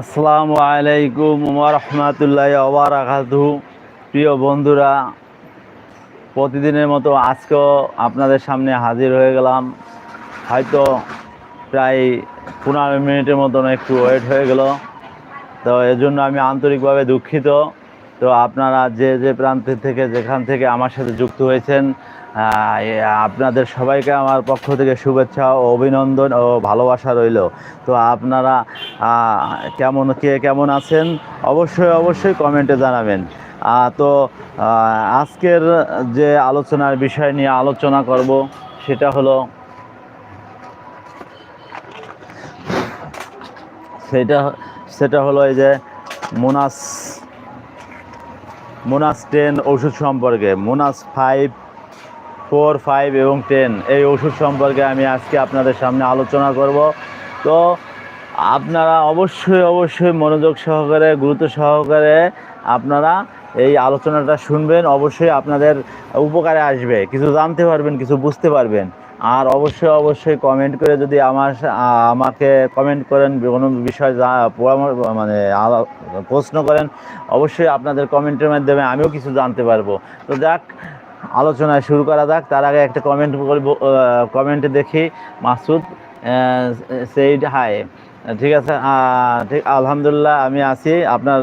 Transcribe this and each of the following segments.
আসসালামু আলাইকুম রহমতুল্লাহ ওবরাকাতু প্রিয় বন্ধুরা, প্রতিদিনের মতো আজকেও আপনাদের সামনে হাজির হয়ে গেলাম। হয়তো প্রায় পনেরো মিনিটের মতন একটু ওয়েট হয়ে গেল। তো এর জন্য আমি আন্তরিকভাবে দুঃখিত। তো আপনারা যে যে প্রান্তের থেকে, যেখান থেকে আমার সাথে যুক্ত হয়েছেন আপনাদের সবাইকে আমার পক্ষ থেকে শুভেচ্ছা ও অভিনন্দন ও ভালোবাসা রইল। তো আপনারা কেমন, কে কেমন আছেন? অবশ্যই অবশ্যই কমেন্টে জানাবেন। তো আজকের যে আলোচনার বিষয় নিয়ে আলোচনা করব, সেটা হলো সেটা সেটা হলো এই যে মোনাস মোনাস টেন ওষুধ সম্পর্কে, মোনাস ফাইভ ফোর ফাইভ এবং টেন এই ওষুধ সম্পর্কে আমি আজকে আপনাদের সামনে আলোচনা করব। তো আপনারা অবশ্যই অবশ্যই মনোযোগ সহকারে, গুরুত্ব সহকারে আপনারা এই আলোচনাটা শুনবেন। অবশ্যই আপনাদের উপকারে আসবে। কিছু জানতে পারবেন, কিছু বুঝতে পারবেন। আর অবশ্যই অবশ্যই কমেন্ট করে যদি আমার আমাকে কমেন্ট করেন, কোনো বিষয় পরামর্শ মানে প্রশ্ন করেন, অবশ্যই আপনাদের কমেন্টের মাধ্যমে আমিও কিছু জানতে পারব। তো যাক আলোচনায় শুরু করা যাক। তার আগে একটা কমেন্ট করব কমেন্টে দেখি মাসুদ সেইড হাই ঠিক আছে ঠিক, আলহামদুলিল্লাহ, আমি আছি। আপনার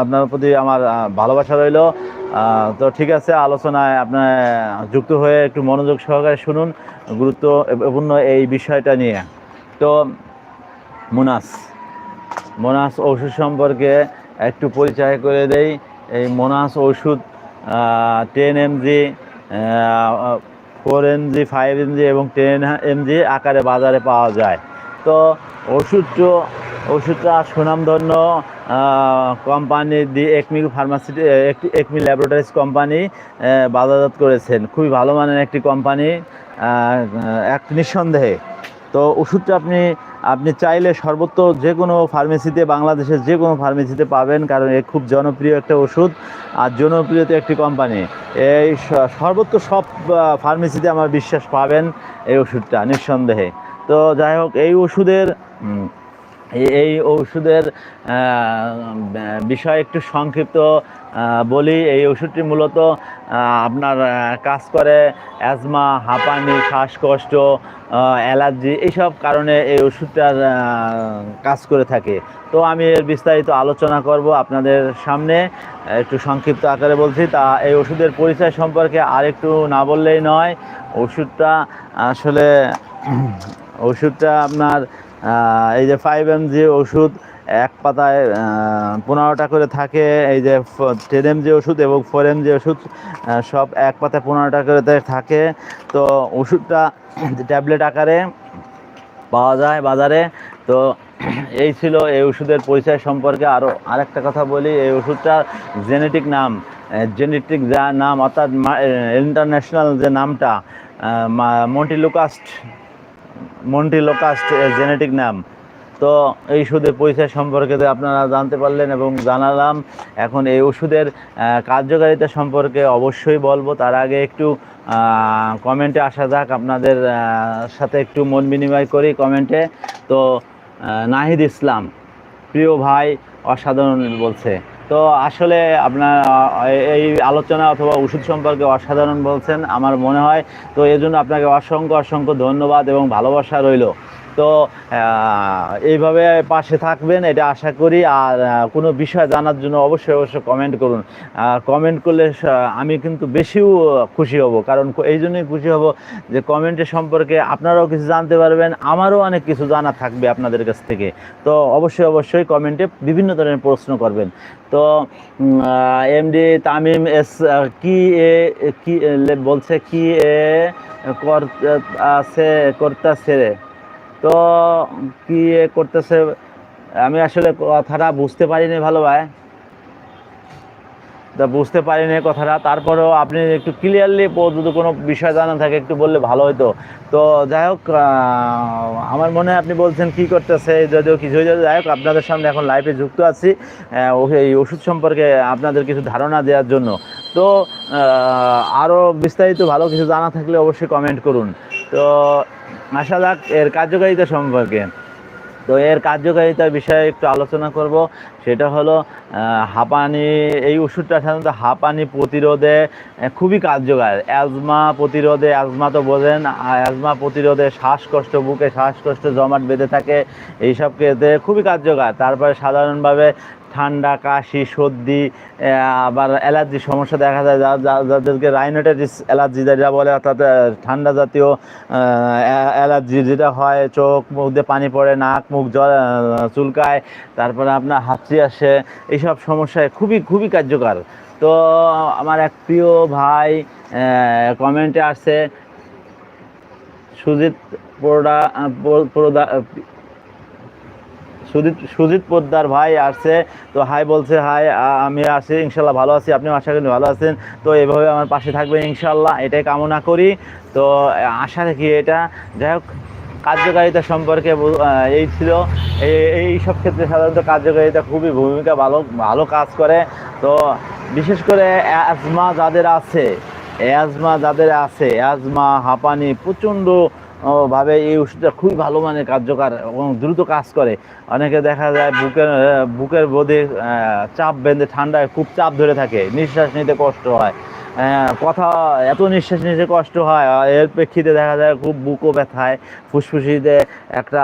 আপনার প্রতি আমার ভালোবাসা রইল। তো ঠিক আছে, আলোচনায় আপনার যুক্ত হয়ে একটু মনোযোগ সহকারে শুনুন গুরুত্বপূর্ণ এই বিষয়টা নিয়ে। তো, মোনাস মোনাস ওষুধ সম্পর্কে একটু পরিচয় করে দেই। এই মোনাস ওষুধ ten MG four MG five MG এবং টেন এমজি আকারে বাজারে পাওয়া যায়। তো ওষুধটা ওষুধটা সুনামধন্য কোম্পানি দি একমি ফার্মাসিটি একটি একমি ল্যাবরেটরিজ কোম্পানি বাজারজাত করেছেন। খুবই ভালো মানের একটি কোম্পানি এক নিঃসন্দেহে। তো ওষুধটা আপনি আপনি চাইলে সর্বত্র যে কোনো ফার্মেসিতে বাংলাদেশের যে কোনো ফার্মেসিতে পাবেন, কারণ এ খুব জনপ্রিয় একটা ওষুধ আর জনপ্রিয়তে একটি কোম্পানি এই সর্বত্র সব ফার্মেসিতে আমার বিশ্বাস পাবেন এই ওষুধটা, নিঃসন্দেহে। তো যাই হোক, এই ওষুধের এই- ওষুধের বিষয়ে একটু সংক্ষিপ্ত বলি। এই ওষুধটি মূলত আপনার কাজ করে অ্যাজমা, হাঁপানি, শ্বাসকষ্ট অ্যালার্জি, এইসব কারণে এই ওষুধটার কাজ করে থাকে। তো আমি এর বিস্তারিত আলোচনা করব আপনাদের সামনে। একটু সংক্ষিপ্ত আকারে বলছি, তা এই ওষুধের পরিচয় সম্পর্কে আর একটু না বললেই নয়। ওষুধটা আসলে ওষুধটা আপনার এই যে ফাইভ এম জি ওষুধ এক পাতায় পনেরোটা করে থাকে। এই যে টেন এম জি ওষুধ এবং ফোর এম জি ওষুধ সব এক পাতায় পনেরোটা করে থাকে। তো ওষুধটা ট্যাবলেট আকারে পাওয়া যায় বাজারে। তো এই ছিল এই ওষুধের পরিচয় সম্পর্কে আরও আরেকটা কথা বলি। এই ওষুধটার জেনেটিক নাম জেনেটিক যা নাম, অর্থাৎ ইন্টারন্যাশনাল যে নামটা মন্টিলুকাস্ট মন্টিলোকাস্ট জেনেটিক নাম। তো এই ওষুধের পরিচয় সম্পর্কে আপনারা জানতে পারলেন এবং জানালাম। এখন এই ওষুধের কার্যকারিতা সম্পর্কে অবশ্যই বলব। তার আগে একটু কমেন্টে আসা যাক, আপনাদের সাথে একটু মন বিনিময় করি কমেন্টে। তো নাহিদ ইসলাম, প্রিয় ভাই, অসাধারণ বলছে। তো আসলে আপনার এই আলোচনা অথবা ওষুধ সম্পর্কে অসাধারণ বলছেন, আমার মনে হয়। তো এজন্য আপনাকে অসংখ্য অসংখ্য ধন্যবাদ এবং ভালোবাসা রইল। তো এইভাবে পাশে থাকবেন, এটা আশা করি। আর কোনো বিষয় জানার জন্য অবশ্যই অবশ্যই কমেন্ট করুন। কমেন্ট করলে আমি কিন্তু বেশিও খুশি হব। কারণ এই জন্যই খুশি হব যে কমেন্টের সম্পর্কে আপনারাও কিছু জানতে পারবেন, আমারও অনেক কিছু জানা থাকবে আপনাদের কাছ থেকে। তো অবশ্যই অবশ্যই কমেন্টে বিভিন্ন ধরনের প্রশ্ন করবেন। তো এমডি তামিম এস কি এ, কি বলছে কি এ, কর আছে করতেছে তো কি করতেছে? আমি আসলে কথাটা বুঝতে পারিনি ভালো ভাই। তা বুঝতে পারিনি কথাটা। তারপরেও আপনি একটু ক্লিয়ারলি যদি কোনো বিষয় জানা থাকে, একটু বললে ভালো হতো তো যাই হোক আমার মনে হয় আপনি বলছেন কি করতেছে, যদিও কিছু হয়ে যাই হোক, আপনাদের সামনে এখন লাইফে যুক্ত আছি এই ওষুধ সম্পর্কে আপনাদের কিছু ধারণা দেওয়ার জন্য। তো আরও বিস্তারিত ভালো কিছু জানা থাকলে অবশ্যই কমেন্ট করুন। তো আসা যাক এর কার্যকারিতা সম্পর্কে। তো এর কার্যকারিতার বিষয়ে একটু আলোচনা করব। সেটা হলো হাঁপানি, এই ওষুধটা সাধারণত হাঁপানি প্রতিরোধে খুবই কার্যকর। অ্যাজমা প্রতিরোধে, অ্যাজমা তো বোঝেন অ্যাজমা প্রতিরোধে শ্বাসকষ্ট, বুকে শ্বাসকষ্ট, জমাট বেঁধে থাকে, এইসব ক্ষেত্রে খুবই কার্যকর। তারপরে সাধারণভাবে ঠান্ডা, কাশি, সর্দি আবার অ্যালার্জি সমস্যা দেখা যায় যাদেরকে রাইনোটাইটিস অ্যালার্জি যেটা বলে, অর্থাৎ ঠান্ডা জাতীয় অ্যালার্জি যেটা হয়, চোখ মুখ পানি পড়ে, নাক, মুখ জল চুলকায়, তারপরে আপনার হাঁচি আসে, এইসব সমস্যায় খুবই খুবই কার্যকর। তো, আমার এক প্রিয় ভাই কমেন্টে আসে সুজিত পোড়া পো- পোড়া সুজিত সুজিত পোদ্দার ভাই আসছে। তো হাই বলছে, হাই আমি আছি, ইনশাল্লাহ ভালো আছি। আপনি আশা করি ভালো আছেন। তো এভাবে আমার পাশে থাকবেন, ইনশাল্লাহ। এটাই কামনা করি। তো আশা রাখি এটা। যাই হোক, কার্যকারিতা সম্পর্কে এই ছিল। এই- সব ক্ষেত্রে সাধারণত কার্যকারিতা খুবই ভূমিকা ভালো ভালো কাজ করে। তো, বিশেষ করে অ্যাজমা যাদের আছে, অ্যাজমা যাদের আছে, অ্যাজমা, হাঁপানি প্রচণ্ড ভাবে এই ওষুধটা খুবই ভালো মানে কার্যকর এবং দ্রুত কাজ করে। অনেকে দেখা যায় বুকের বুকের বোধে চাপ বেঁধে ঠান্ডায় খুব চাপ ধরে থাকে। নিঃশ্বাস নিতে কষ্ট হয়। কথা এত নিঃশ্বাস নিতে কষ্ট হয় এর প্রেক্ষিতে দেখা যায় খুব বুকও ব্যথায়, ফুসফুসিতে একটা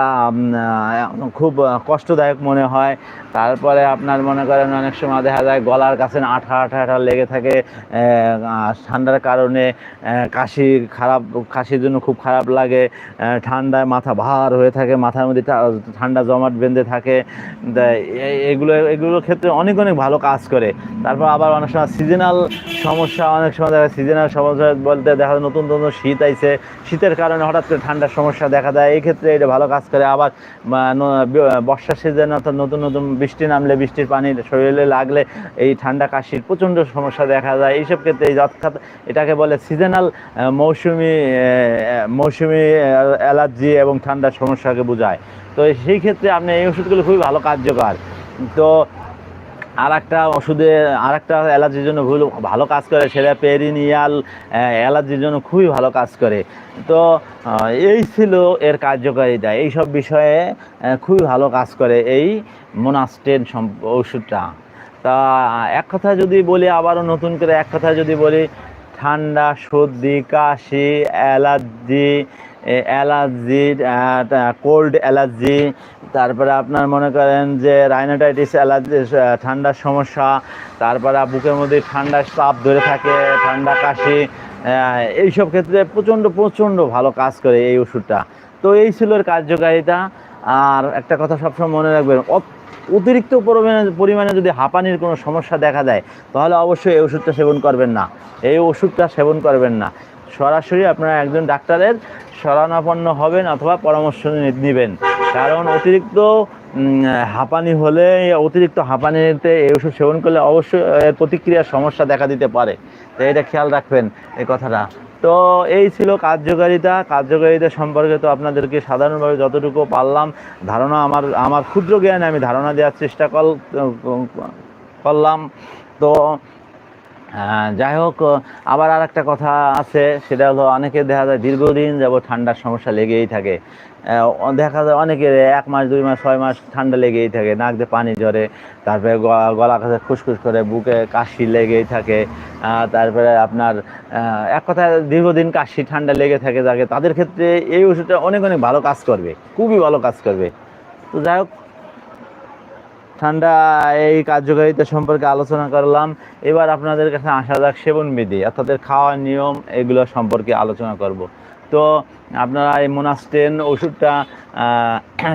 খুব কষ্টদায়ক মনে হয়। তারপরে আপনার মনে করেন অনেক সময় দেখা যায় গলার কাছে আঠা আঠা আঠা লেগে থাকে ঠান্ডার কারণে কাশি খারাপ, কাশির জন্য খুব খারাপ লাগে ঠান্ডায় মাথা ভার হয়ে থাকে, মাথার মধ্যে ঠান্ডা জমাট বেঁধে থাকে। এগুলো, এগুলোর ক্ষেত্রে অনেক অনেক ভালো কাজ করে। তারপর আবার অনেক সময় সিজনাল সমস্যা অনেক সময় দেখা সিজনাল সমস্যা বলতে দেখা যায় নতুন নতুন শীত আইছে। শীতের কারণে হঠাৎ করে ঠান্ডার সমস্যা দেখা দেয়। এই ক্ষেত্রে এটা ভালো কাজ করে। আবার বর্ষার সিজন অর্থাৎ নতুন নতুন বৃষ্টি নামলে বৃষ্টির পানি শরীরে লাগলে এই ঠান্ডা কাশির প্রচণ্ড সমস্যা দেখা যায়। এইসব ক্ষেত্রে এই অর্থাৎ এটাকে বলে সিজনাল মৌসুমি মৌসুমি অ্যালার্জি এবং ঠান্ডার সমস্যাকে বোঝায়। তো সেই ক্ষেত্রে আপনি এই ওষুধগুলো খুবই ভালো কার্যকর। তো আর একটা ওষুধে আর একটা অ্যালার্জির জন্য ভুল কাজ করে, সেটা পেরিনিয়াল অ্যালার্জির জন্য খুবই ভালো কাজ করে। তো এই ছিল এর কার্যকারিতা। এই সব বিষয়ে খুবই ভালো কাজ করে এই মোনাস্টেন ওষুধটা। তা, এক কথা যদি বলি, আবারও নতুন করে এক কথা যদি বলি, ঠান্ডা, সর্দি, কাশি, অ্যালার্জি অ্যালার্জি কোল্ড অ্যালার্জি, তারপরে আপনার মনে করেন যে রাইনোটাইটিস অ্যালার্জি ঠান্ডার সমস্যা, তারপরে বুকের মধ্যে ঠান্ডার চাপ ধরে থাকে, ঠান্ডা কাশি এইসব ক্ষেত্রে প্রচণ্ড প্রচণ্ড ভালো কাজ করে এই ওষুধটা। তো এই ছিল এর কার্যকারিতা। আর একটা কথা সবসময় মনে রাখবেন, অত- অতিরিক্ত পরিমাণে যদি হাঁপানির কোনো সমস্যা দেখা দেয়, তাহলে অবশ্যই এই ওষুধটা সেবন করবেন না। এই ওষুধটা সেবন করবেন না। সরাসরি আপনারা একজন ডাক্তারের শরণাপন্ন হবেন অথবা পরামর্শ নেবেন। কারণ অতিরিক্ত হাঁপানি হলে, অতিরিক্ত হাঁপানিতে এই ওষুধ সেবন করলে অবশ্যই এর প্রতিক্রিয়ার সমস্যা দেখা দিতে পারে। তো এটা খেয়াল রাখবেন এই কথাটা। তো এই ছিল কার্যকারিতা। কার্যকারিতা সম্পর্কে তো আপনাদেরকে সাধারণভাবে যতটুকু পারলাম, ধারণা আমার আমার ক্ষুদ্র জ্ঞানে আমি ধারণা দেওয়ার চেষ্টা কর করলাম। তো যাই হোক আবার আর একটা কথা আছে, সেটা হলো অনেকে দেখা যায় দীর্ঘদিন যাব ঠান্ডার সমস্যা লেগেই থাকে। দেখা যায় অনেকের এক মাস, দুই মাস, ছয় মাস ঠান্ডা লেগেই থাকে, নাক দিয়ে পানি ঝরে, তারপরে গলা কাছে খুসখুস করে, বুকে কাশি লেগেই থাকে। তারপরে আপনার এক কথা দীর্ঘদিন কাশি ঠান্ডা লেগে থাকে, যাকে তাদের ক্ষেত্রে এই ওষুধটা অনেক অনেক ভালো কাজ করবে, খুবই ভালো কাজ করবে। তো যাই হোক ঠান্ডা এই কার্যকারিতা সম্পর্কে আলোচনা করলাম। এবার আপনাদের কাছে আসা যাক সেবন বিধি, অর্থাৎ খাওয়ার নিয়ম এগুলো সম্পর্কে আলোচনা করব। তো আপনারা এই মোনাস্টেন ওষুধটা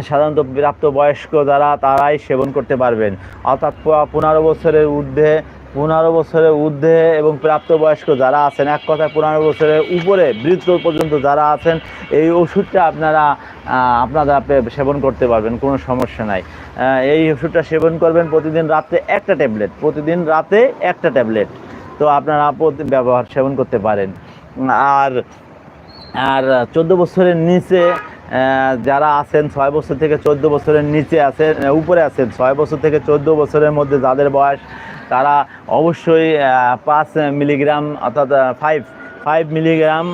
সাধারণত প্রাপ্তবয়স্ক যারা, তারাই সেবন করতে পারবেন। অর্থাৎ পনেরো বছরের ঊর্ধ্বে পনেরো বছরের ঊর্ধ্বে এবং প্রাপ্তবয়স্ক যারা আছেন, এক কথায় পনেরো বছরের উপরে বৃদ্ধ পর্যন্ত যারা আছেন, এই ওষুধটা আপনারা আপনারা সেবন করতে পারবেন, কোনো সমস্যা নাই। এই ওষুধটা সেবন করবেন প্রতিদিন রাতে একটা ট্যাবলেট, প্রতিদিন রাতে একটা ট্যাবলেট। তো আপনারা ব্যবহার সেবন করতে পারেন। আর আর চোদ্দ বছরের নিচে যারা আছেন ছয় বছর থেকে চোদ্দ বছরের নিচে আছেন উপরে আছেন, ছয় বছর থেকে চোদ্দ বছরের মধ্যে যাদের বয়স, তারা অবশ্যই পাঁচ মিলিগ্রাম অর্থাৎ ফাইভ ফাইভ মিলিগ্রাম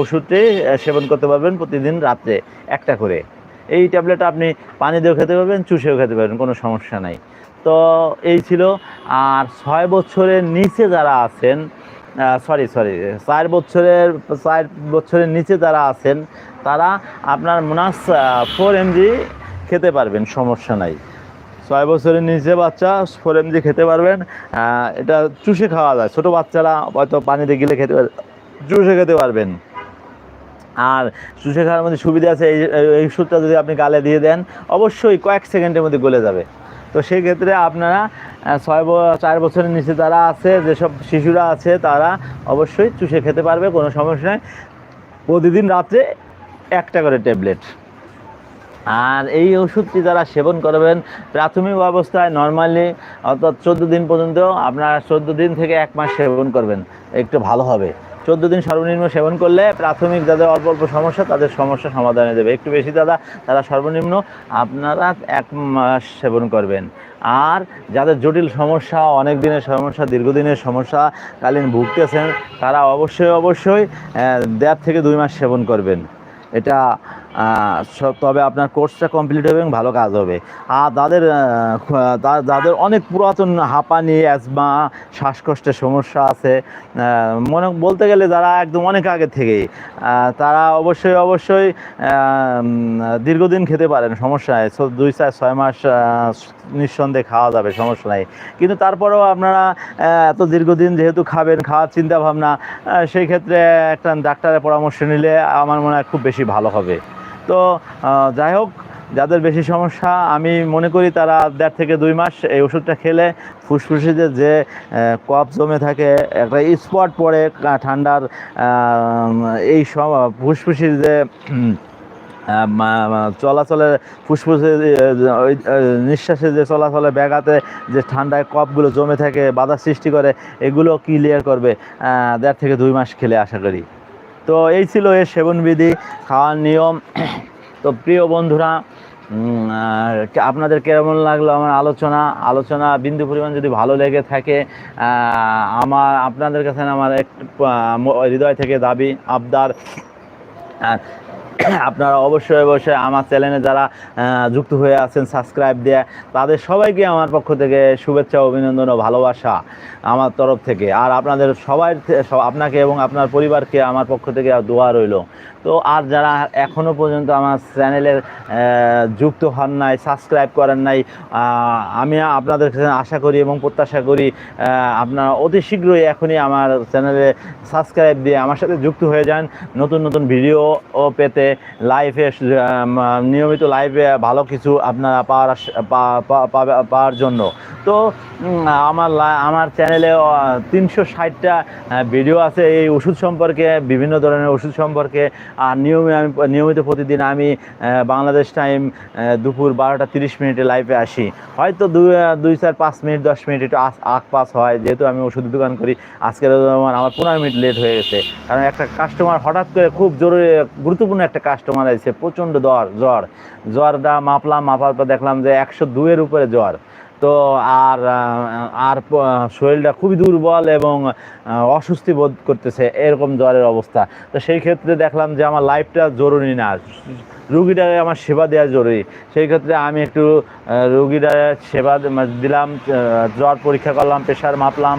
ওষুধটি সেবন করতে পারবেন প্রতিদিন রাত্রে একটা করে। এই ট্যাবলেট আপনি পানি দিয়েও খেতে পারবেন, চুষেও খেতে পারবেন, কোনো সমস্যা নাই। তো এই ছিল, আর ছয় বছরের নিচে যারা আছেন সরি সরি চার বছরের চার বছরের নিচে যারা আছেন, তারা আপনার মোনাস ফোর এমজি খেতে পারবেন, সমস্যা নাই। ছয় বছরের নিচে বাচ্চা ফোর এমজি খেতে পারবেন। এটা চুষে খাওয়া যায়। ছোটো বাচ্চারা হয়তো পানিতে গেলে খেতে চুষে খেতে পারবেন। আর চুষে খাওয়ার মধ্যে সুবিধা আছে, এই এই ওষুধটা যদি আপনি গালে দিয়ে দেন, অবশ্যই কয়েক সেকেন্ডের মধ্যে গলে যাবে। তো সেই ক্ষেত্রে আপনারা ছয় চার বছরের নিচে যারা আছে, যেসব শিশুরা আছে, তারা অবশ্যই চুষে খেতে পারবে, কোনো সমস্যা নেই। প্রতিদিন রাত্রে একটা করে ট্যাবলেট। আর এই ওষুধটি যারা সেবন করবেন, প্রাথমিক অবস্থায় নর্মালি অর্থাৎ চোদ্দ দিন পর্যন্ত আপনারা চোদ্দ দিন থেকে এক মাস সেবন করবেন, একটু ভালো হবে। চোদ্দ দিন সর্বনিম্ন সেবন করলে প্রাথমিক যাদের অল্প অল্প সমস্যা, তাদের সমস্যা সমাধানে দেবে। একটু বেশি দাদা, তারা সর্বনিম্ন আপনারা এক মাস সেবন করবেন। আর যাদের জটিল সমস্যা, অনেক দিনের সমস্যা, দীর্ঘদিনের সমস্যা, কালীন ভুগতেছেন, তারা অবশ্যই অবশ্যই দেড় থেকে দুই মাস সেবন করবেন। এটা সব- তবে আপনার কোর্সটা কমপ্লিট হবে এবং ভালো কাজ হবে। আর তাদের যাদের অনেক পুরাতন হাঁপানি অ্যাজমা শ্বাসকষ্টের সমস্যা আছে। মনে, বলতে গেলে যারা একদম অনেক আগে থেকেই তারা অবশ্যই অবশ্যই দীর্ঘদিন খেতে পারেন, সমস্যা নেই। দুই চার, ছয় মাস নিঃসন্দেহে খাওয়া যাবে, সমস্যা নাই। কিন্তু তারপরেও আপনারা এত দীর্ঘদিন যেহেতু খাবেন, খাওয়ার চিন্তা ভাবনা সেই ক্ষেত্রে একটা ডাক্তারের পরামর্শ নিলে আমার মনে হয় খুব বেশি ভালো হবে। তো যাই হোক, যাদের বেশি সমস্যা, আমি মনে করি তারা দেড় থেকে দুই মাস এই ওষুধটা খেলে ফুসফুসিতে যে কফ জমে থাকে, একটা স্পট পড়ে ঠান্ডার এই ফুসফুসির যে চলাচলের ফুসফুসে নিঃশ্বাসে যে চলাচলে ব্যাঘাতে যে ঠান্ডায় কফগুলো জমে থাকে, বাধা সৃষ্টি করে, এগুলো ক্লিয়ার করবে দেড় থেকে দুই মাস খেলে আশা করি। তো এই ছিল এর সেবনবিধি খাওয়ার নিয়ম। তো প্রিয় বন্ধুরা আপনাদের কেমন লাগল আমার আলোচনা? আলোচনা বিন্দু পরিমাণ যদি ভালো লেগে থাকে আমার, আপনাদের কাছে আমার এক হৃদয় থেকে দাবি, আবদার। আপনারা অবশ্যই অবশ্যই আমার চ্যানেলে যারা যুক্ত হয়ে আছেন সাবস্ক্রাইব দেয়া তাদের সবাইকে আমার পক্ষ থেকে শুভেচ্ছা, অভিনন্দন ও ভালোবাসা আমার তরফ থেকে। আর আপনাদের সবাই আপনাকে এবং আপনার পরিবারকে আমার পক্ষ থেকে দোয়া রইল। তো আর যারা এখনও পর্যন্ত আমার চ্যানেলের যুক্ত হন নাই সাবস্ক্রাইব করেন নাই আমি আপনাদের আশা করি এবং প্রত্যাশা করি আপনারা অতি শীঘ্রই এখনই আমার চ্যানেলে সাবস্ক্রাইব দিয়ে আমার সাথে যুক্ত হয়ে যান। নতুন নতুন ভিডিও ও লাইভে নিয়মিত লাইভে ভালো কিছু আপনারা পাওয়ার পাওয়ার জন্য। তো আমার আমার চ্যানেলে তিনশো ষাটটা ভিডিও আছে। এই ওষুধ সম্পর্কে, বিভিন্ন ধরনের ওষুধ সম্পর্কে। আর নিয়মে আমি, নিয়মিত প্রতিদিন আমি বাংলাদেশ টাইম দুপুর বারোটা তিরিশ মিনিটে লাইভে আসি। হয়তো দুই দুই চার পাঁচ মিনিট, দশ মিনিট একটু আগ পাস হয়। যেহেতু আমি ওষুধ দোকান করি, আজকের আমার পনেরো মিনিট লেট হয়ে গেছে। কারণ একটা কাস্টমার হঠাৎ করে খুব জরুরি, গুরুত্বপূর্ণ একটা কাস্টমার আছে প্রচণ্ড জ্বর জ্বর। জ্বরটা মাপলাম মাপার পর দেখলাম যে একশো দুয়ের উপরে জ্বর। তো আর আর শরীরটা খুবই দুর্বল এবং অস্বস্তি বোধ করতেছে এরকম জ্বরের অবস্থা। তো সেই ক্ষেত্রে দেখলাম যে আমার লাইফটা জরুরি না। রুগীটাকে আমার সেবা দেওয়া জরুরি। সেই ক্ষেত্রে আমি একটু আহ, রুগীটার সেবা দিলাম জ্বর পরীক্ষা করলাম প্রেশার মাপলাম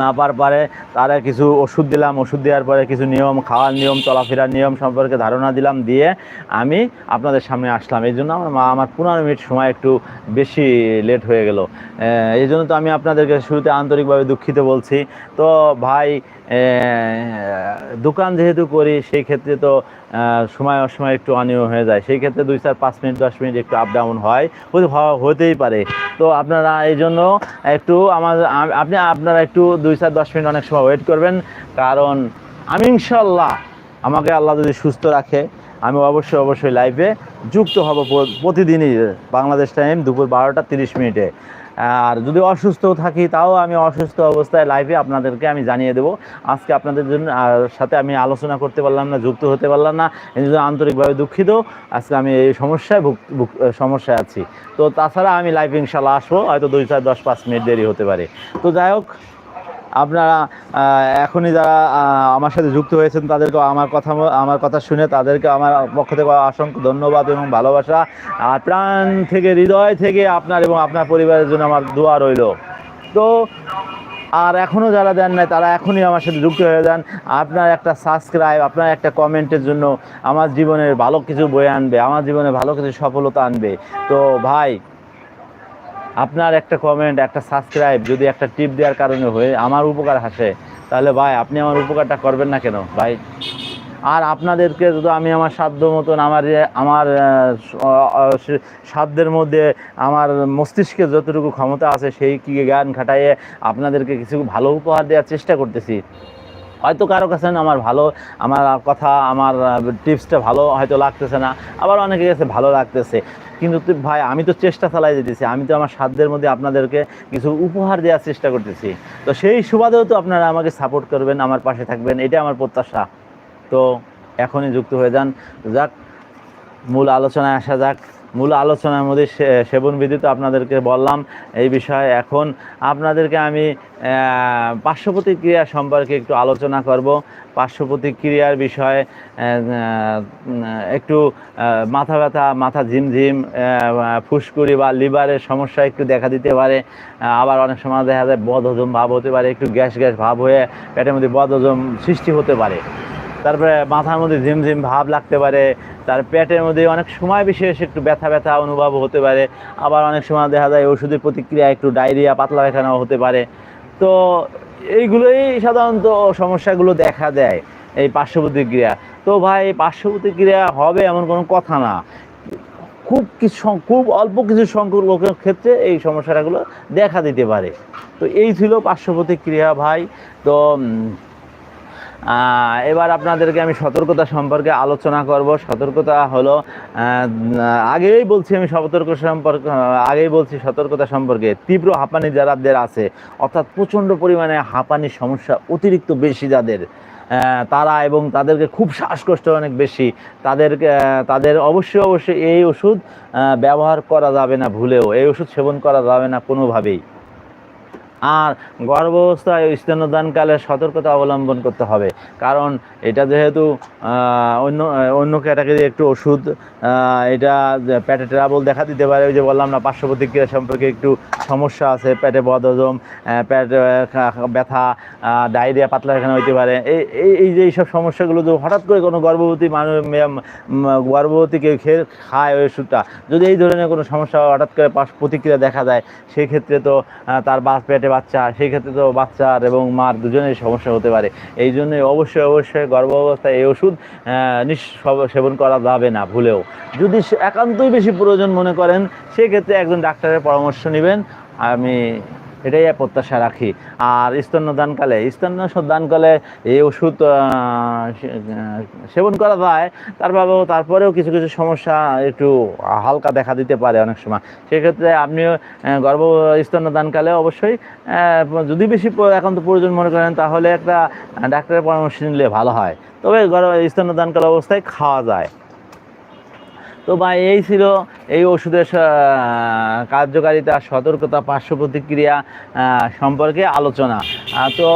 মাপার পরে তারা কিছু ওষুধ দিলাম, ওষুধ দেওয়ার পরে কিছু নিয়ম, খাওয়ার নিয়ম, চলাফেরার নিয়ম সম্পর্কে ধারণা দিলাম, দিয়ে আমি আপনাদের সামনে আসলাম। এই জন্য আমার মা, আমার পনেরো মিনিট সময় একটু বেশি লেট হয়ে গেল। এই জন্য তো আমি আপনাদেরকে শুরুতে আন্তরিকভাবে দুঃখিত বলছি। তো ভাই দোকান যেহেতু করি, সেই ক্ষেত্রে তো সময় অসময় একটু অনিয়ম হয়ে যায়। সেই ক্ষেত্রে দুই চার পাঁচ মিনিট, দশ মিনিট একটু আপ ডাউন হয়। হতে- হতেই পারে। তো আপনারা এই জন্য একটু আমার আপনি, আপনারা একটু দুই চার দশ মিনিট অনেক সময় ওয়েট করবেন। কারণ আমি ইনশাল্লাহ আমাকে আল্লাহ যদি সুস্থ রাখে, আমি অবশ্যই অবশ্যই লাইভে যুক্ত হব প্রতিদিনই। বাংলাদেশ টাইম দুপুর বারোটা তিরিশ মিনিটে। আর যদি অসুস্থ থাকি, তাও আমি অসুস্থ অবস্থায় লাইভে আপনাদেরকে আমি জানিয়ে দেবো। আজকে আপনাদের জন্য সাথে আমি আলোচনা করতে পারলাম না, যুক্ত হতে পারলাম না, এই জন্য আন্তরিকভাবে দুঃখিত। আজকে আমি এই সমস্যায় সমস্যায় আছি। তো তাছাড়া আমি লাইভ ইনশাল্লাহ আসব, হয়তো দুই চার, দশ, পাঁচ মিনিট দেরি হতে পারে। তো যাই হোক আপনারা এখনই যারা আমার সাথে যুক্ত হয়েছেন তাদেরকে আমার কথা আমার কথা শুনে তাদেরকে আমার পক্ষ থেকে অসংখ্য ধন্যবাদ এবং ভালোবাসা। আর প্রাণ থেকে, হৃদয় থেকে আপনার এবং আপনার পরিবারের জন্য আমার দোয়া রইল। তো, আর এখনও যারা দেন নাই, তারা এখনই আমার সাথে যুক্ত হয়ে যান। আপনার একটা সাবস্ক্রাইব আপনার একটা কমেন্টের জন্য আমার জীবনের ভালো কিছু বয়ে আনবে, আমার জীবনে ভালো কিছু সফলতা আনবে। তো ভাই আপনার একটা কমেন্ট একটা সাবস্ক্রাইব যদি একটা টিপ দেওয়ার কারণে হয়ে আমার উপকার হাসে তাহলে ভাই আপনি আমার উপকারটা করবেন না কেন? ভাই, আর আপনাদেরকে যদি আমি আমার সাধ্য মতন আমার আমার সাধ্যের মধ্যে আমার মস্তিষ্কে যতটুকু ক্ষমতা আছে, সেই কি জ্ঞান খাটাইয়ে আপনাদেরকে কিছু ভালো উপহার দেওয়ার চেষ্টা করতেছি। হয়তো কারও কাছে আমার ভালো, আমার কথা, আমার টিপসটা ভালো হয়তো লাগতেছে না, আবার অনেকের কাছে ভালো লাগতেছে। কিন্তু ভাই, আমি তো চেষ্টা চালাই যেতেছি, আমি তো আমার সাধ্যের মধ্যে আপনাদেরকে কিছু উপহার দেওয়ার চেষ্টা করতেছি। তো সেই সুবাদেও তো আপনারা আমাকে সাপোর্ট করবেন, আমার পাশে থাকবেন এটা আমার প্রত্যাশা। তো এখনই যুক্ত হয়ে যান। যাক, মূল আলোচনায় আসা যাক। মূল আলোচনার মধ্যে সে- সেবনবিধি তো আপনাদেরকে বললাম এই বিষয়ে। এখন আপনাদেরকে আমি আহ, পার্শ্বপ্রতিক্রিয়া সম্পর্কে একটু আলোচনা করব। পার্শ্বপ্রতিক্রিয়ার বিষয়ে একটু মাথা ব্যথা মাথা ঝিমঝিম ফুসকুড়ি বা লিভারের সমস্যা একটু দেখা দিতে পারে। আবার অনেক সময় দেখা যায় বদহজম ভাব হতে পারে একটু গ্যাস গ্যাস ভাব হয়ে পেটের মধ্যে বদহজম সৃষ্টি হতে পারে। তারপরে মাথার মধ্যে ঝিমঝিম ভাব লাগতে পারে, তার পেটের মধ্যে অনেক সময় বিশেষ একটু ব্যথা ব্যথা অনুভব হতে পারে, আবার অনেক সময় দেখা যায় ওষুধের প্রতিক্রিয়া একটু ডায়রিয়া, পাতলা পায়খানাও হতে পারে। তো এইগুলোই সাধারণত সমস্যাগুলো দেখা দেয় এই পার্শ্ব প্রতিক্রিয়া তো ভাই পার্শ্ব প্রতিক্রিয়া হবে এমন কোনো কথা না। খুব কিছু খুব অল্প কিছু সংখ্যক লোকের ক্ষেত্রে এই সমস্যাগুলো দেখা দিতে পারে। তো এই ছিল পার্শ্ব প্রতিক্রিয়া ভাই। তো এবার আপনাদেরকে আমি সতর্কতা সম্পর্কে আলোচনা করব। সতর্কতা হলো আগেই বলছি আমি সতর্ক সম্পর্কে আগেই বলছি সতর্কতা সম্পর্কে তীব্র হাঁপানি যারাদের আছে, অর্থাৎ প্রচণ্ড পরিমাণে হাঁপানির সমস্যা অতিরিক্ত বেশি যাদের তারা এবং তাদেরকে খুব শ্বাসকষ্ট অনেক বেশি, তাদেরকে তাদের অবশ্যই অবশ্যই এই ওষুধ ব্যবহার করা যাবে না ভুলেও, এই ওষুধ সেবন করা যাবে না কোনোভাবেই। আর গর্ভাবস্থায় ও স্তন্যদানকালে সতর্কতা অবলম্বন করতে হবে। কারণ এটা যেহেতু অন্য অন্য ক্যাটাগরি একটু ওষুধ এটা পেটে ট্রাবল দেখা দিতে পারে ওই যে বললাম না পার্শ্ব প্রতিক্রিয়া সম্পর্কে একটু সমস্যা আছে আহ, খা- খা- ব্যথা ডায়রিয়া পাতলা এখানে হইতে পারে। এই এই যে এইসব সমস্যাগুলো যদি হঠাৎ করে কোনো গর্ভবতী মানুষ গর্ভবতী কেউ খেয়ে খায় ওই ওষুধটা যদি এই ধরনের কোনো সমস্যা হঠাৎ করে পার্শ্ব প্রতিক্রিয়া দেখা যায় সেই ক্ষেত্রে তো তার বাস পেটে বাচ্চা সেক্ষেত্রে তো বাচ্চার এবং মার দুজনের সমস্যা হতে পারে। এই জন্য অবশ্যই অবশ্যই গর্ভাবস্থায় এই ওষুধ সেবন করা যাবে না ভুলেও। যদি একান্তই বেশি প্রয়োজন মনে করেন, সেক্ষেত্রে একজন ডাক্তারের পরামর্শ নেবেন। আমি এটাই প্রত্যাশা রাখি। আর স্তন্যদানকালে স্তন্যদানকালে এই ওষুধ সেবন করা যায়। তারপরেও তারপরেও কিছু কিছু সমস্যা একটু হালকা দেখা দিতে পারে অনেক সময়। সেক্ষেত্রে আপনিও গর্ভ স্তন্যদানকালে অবশ্যই যদি বেশি এখন তো প্রয়োজন মনে করেন, তাহলে একটা ডাক্তারের পরামর্শ নিলে ভালো হয়। তবে গর্ভ স্তন্যদানকাল অবস্থায় খাওয়া যায়। তো ভাই, এই ছিল এই ওষুধের কার্যকারিতা, সতর্কতা, পার্শ্ব প্রতিক্রিয়া সম্পর্কে আলোচনা। তো,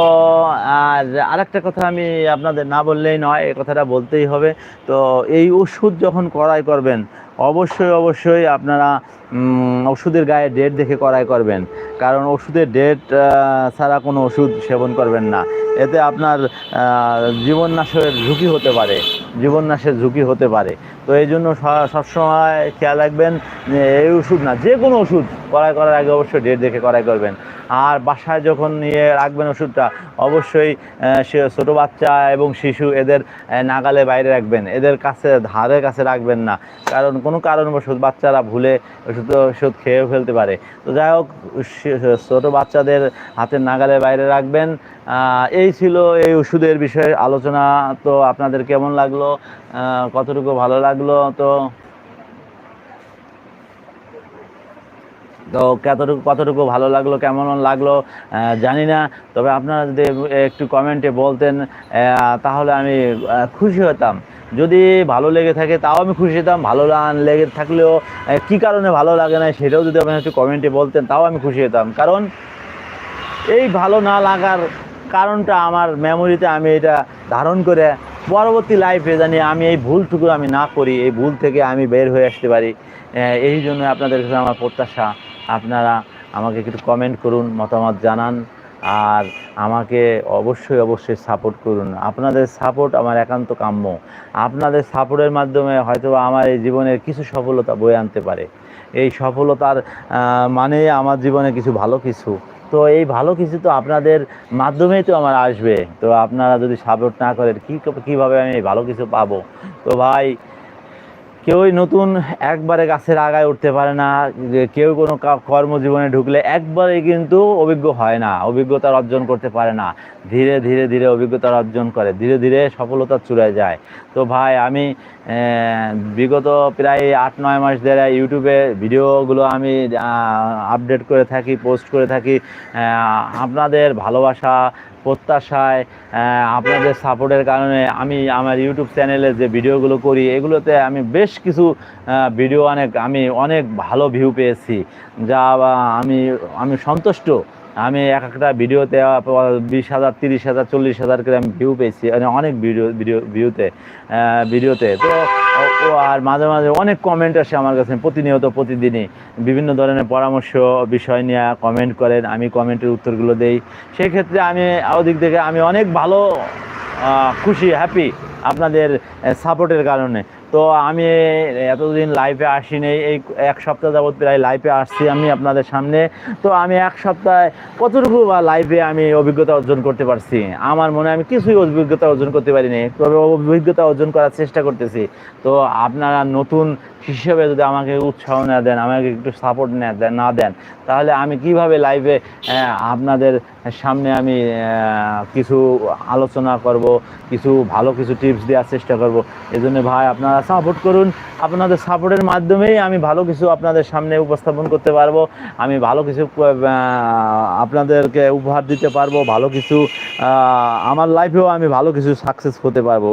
আর আরেকটা কথা আমি আপনাদের না বললেই নয়, এই কথাটা বলতেই হবে। তো এই ওষুধ যখন ক্রয় করবেন, অবশ্যই অবশ্যই আপনারা ওষুধের গায়ে ডেট দেখে ক্রয় করবেন। কারণ ওষুধের ডেট ছাড়া কোনো ওষুধ সেবন করবেন না। এতে আপনার আহ, জীবন নাশের ঝুঁকি হতে পারে। জীবন নাশের ঝুঁকি হতে পারে। তো এই জন্য সবসময় খেয়াল রাখবেন এই ওষুধ না যে কোনো ওষুধ ক্রয় করার আগে অবশ্যই ডেট দেখে ক্রয় করবেন। আর বাসায় যখন নিয়ে রাখবেন ওষুধটা অবশ্যই সে ছোটো বাচ্চা এবং শিশু এদের নাগালে বাইরে রাখবেন। এদের কাছে ধারের কাছে রাখবেন না। কারণ কোনো কারণবশত বাচ্চারা ভুলে ওষুধ ওষুধ খেয়ে ফেলতে পারে। তো যাই হোক ছোটো বাচ্চাদের হাতের নাগালে বাইরে রাখবেন। এই ছিল এই ওষুধের বিষয়ে আলোচনা। তো আপনাদের কেমন লাগল? কতটুকু ভালো লাগল? তো তো কতটুকু কতটুকু ভালো লাগল, কেমন লাগল জানি না। তবে আপনারা যদি একটু কমেন্টে বলতেন তাহলে আমি খুশি হতাম। যদি ভালো লেগে থাকে, তাও আমি খুশি হতাম। ভালো লেগে থাকলেও কী কারণে ভালো লাগে না সেটাও যদি আপনারা একটু কমেন্টে বলতেন, তাও আমি খুশি হতাম। কারণ, এই ভালো না লাগার কারণটা আমার মেমোরিতে আমি এটা ধারণ করে পরবর্তী লাইফে জানি আমি এই ভুলটুকু আমি না করি, এই ভুল থেকে আমি বের হয়ে আসতে পারি। এই জন্য আপনাদের কাছে আমার প্রত্যাশা। আপনারা আমাকে একটু কমেন্ট করুন, মতামত জানান, আর আমাকে অবশ্যই অবশ্যই সাপোর্ট করুন। আপনাদের সাপোর্ট আমার একান্ত কাম্য। আপনাদের সাপোর্টের মাধ্যমে হয়তো আমার এই জীবনের কিছু সফলতা বয়ে আনতে পারে। এই সফলতার মানে আমার জীবনে কিছু ভালো কিছু। তো এই ভালো কিছু তো আপনাদের মাধ্যমেই তো আমার আসবে। তো আপনারা যদি সাপোর্ট না করেন, কী, কীভাবে আমি ভালো কিছু পাবো? তো ভাই কেউই নতুন একবারে গাছের আগায় উঠতে পারে না কেউ কোনো কর্মজীবনে ঢুকলে একবারে কিন্তু অভিজ্ঞ হয় না, অভিজ্ঞতা অর্জন করতে পারে না। ধীরে ধীরে ধীরে অভিজ্ঞতা অর্জন করে, ধীরে ধীরে সফলতা চূড়ায় যায়। তো ভাই, আমি বিগত প্রায় আট, নয় মাস ধরে ইউটিউবে ভিডিওগুলো আমি আপডেট করে থাকি, পোস্ট করে থাকি। আপনাদের ভালোবাসা প্রত্যাশায় আপনাদের সাপোর্টের কারণে আমি আমার ইউটিউব চ্যানেলে যে ভিডিওগুলো করি, এগুলোতে আমি বেশ কিছু ভিডিও অনেক, আমি অনেক ভালো ভিউ পেয়েছি। যা আমি আমি সন্তুষ্ট আমি এক একটা ভিডিওতে বিশ হাজার, তিরিশ হাজার, চল্লিশ হাজার করে আমি ভিউ পেয়েছি মানে অনেক ভিডিও ভিডিও ভিউতে ভিডিওতে। তো, ও- আর মাঝে মাঝে অনেক কমেন্ট আসে আমার কাছে, প্রতিনিয়ত, প্রতিদিনই। বিভিন্ন ধরনের পরামর্শ, বিষয় নিয়ে কমেন্ট করেন, আমি কমেন্টের উত্তরগুলো দেই। সেক্ষেত্রে আমি, ওদিক থেকে আমি অনেক ভালো খুশি হ্যাপি আপনাদের সাপোর্টের কারণে। তো আমি এতদিন লাইভে আসিনি, এই এক সপ্তাহ যাবত প্রায় লাইভে আসছি আমি আপনাদের সামনে। তো আমি এক সপ্তাহে কতটুকু বা লাইভে আমি অভিজ্ঞতা অর্জন করতে পারছি? আমার মনে আমি কিছুই অভিজ্ঞতা অর্জন করতে পারিনি, তবে অভিজ্ঞতা অর্জন করার চেষ্টা করতেছি। তো আপনারা নতুন হিসেবে যদি আমাকে উৎসাহ না দেন, আমাকে একটু সাপোর্ট না দেন না দেন, তাহলে আমি কীভাবে লাইভে আপনাদের সামনে আমি কিছু আলোচনা করব, কিছু ভালো কিছু টিপস দেওয়ার চেষ্টা করব? এই জন্য ভাই, আপনারা সাপোর্ট করুন। আপনাদের সাপোর্টের মাধ্যমেই আমি ভালো কিছু আপনাদের সামনে উপস্থাপন করতে পারব। আমি ভালো কিছু আপনাদেরকে উপহার দিতে পারব। ভালো কিছু আমার লাইফেও আমি ভালো কিছু সাকসেস হতে পারব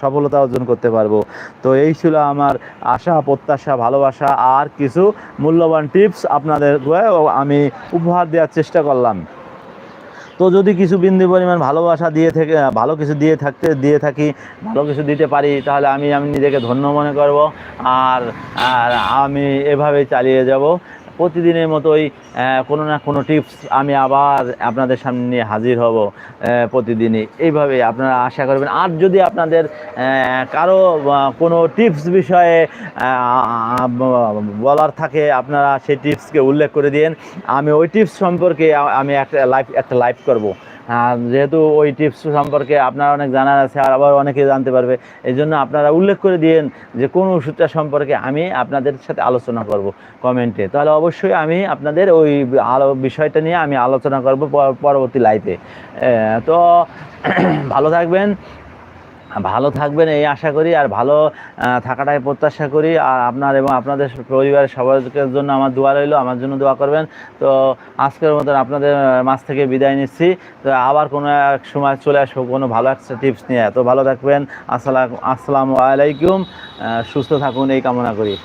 সফলতা অর্জন করতে পারব। তো এই ছিল আমার আশা। প্রত্যাশা, ভালোবাসা আর কিছু মূল্যবান টিপস আপনাদের আমি উপহার দেওয়ার চেষ্টা করলাম। তো যদি কিছু বিন্দু পরিমাণ ভালোবাসা দিয়ে থেকে, ভালো কিছু দিয়ে থাকতে, দিয়ে থাকি, ভালো কিছু দিতে পারি, তাহলে আমি আমি নিজেকে ধন্য মনে করব আর আর আমি এভাবেই চালিয়ে যাব। প্রতিদিনের মতোই কোনো না কোনো টিপস আমি আবার আপনাদের সামনে নিয়ে হাজির হব প্রতিদিনই। এইভাবে আপনারা আশা করবেন। আর যদি আপনাদের কারও কোনো টিপস বিষয়ে বলার থাকে, আপনারা সেই টিপসকে উল্লেখ করে দিন আমি ওই টিপস সম্পর্কে আমি একটা লাইভ একটা লাইভ করব। যেহেতু ওই টিপস সম্পর্কে আপনার অনেক জানার আছে, আর আবার অনেকে জানতে পারবে, এই জন্য আপনারা উল্লেখ করে দিন যে কোন ওষুধটা সম্পর্কে আমি আপনাদের সাথে আলোচনা করব কমেন্টে। তাহলে অবশ্যই আমি আপনাদের ওই আলো বিষয়টা নিয়ে আমি আলোচনা করব পর- পরবর্তী লাইভে তো ভালো থাকবেন ভালো থাকবেন এই আশা করি, আর ভালো থাকাটাই প্রত্যাশা করি। আর আপনার এবং আপনাদের পরিবারের সবার জন্য আমার দোয়া রইল, আমার জন্য দোয়া করবেন। তো আজকের মতন আপনাদের মাছ থেকে বিদায় নিচ্ছি। তো আবার কোনো এক সময় চলে আসব কোনো ভালো একটা টিপস নিয়ে। তো ভালো থাকবেন, আসসালাম, আসসালামু আলাইকুম। সুস্থ থাকুন, এই কামনা করি।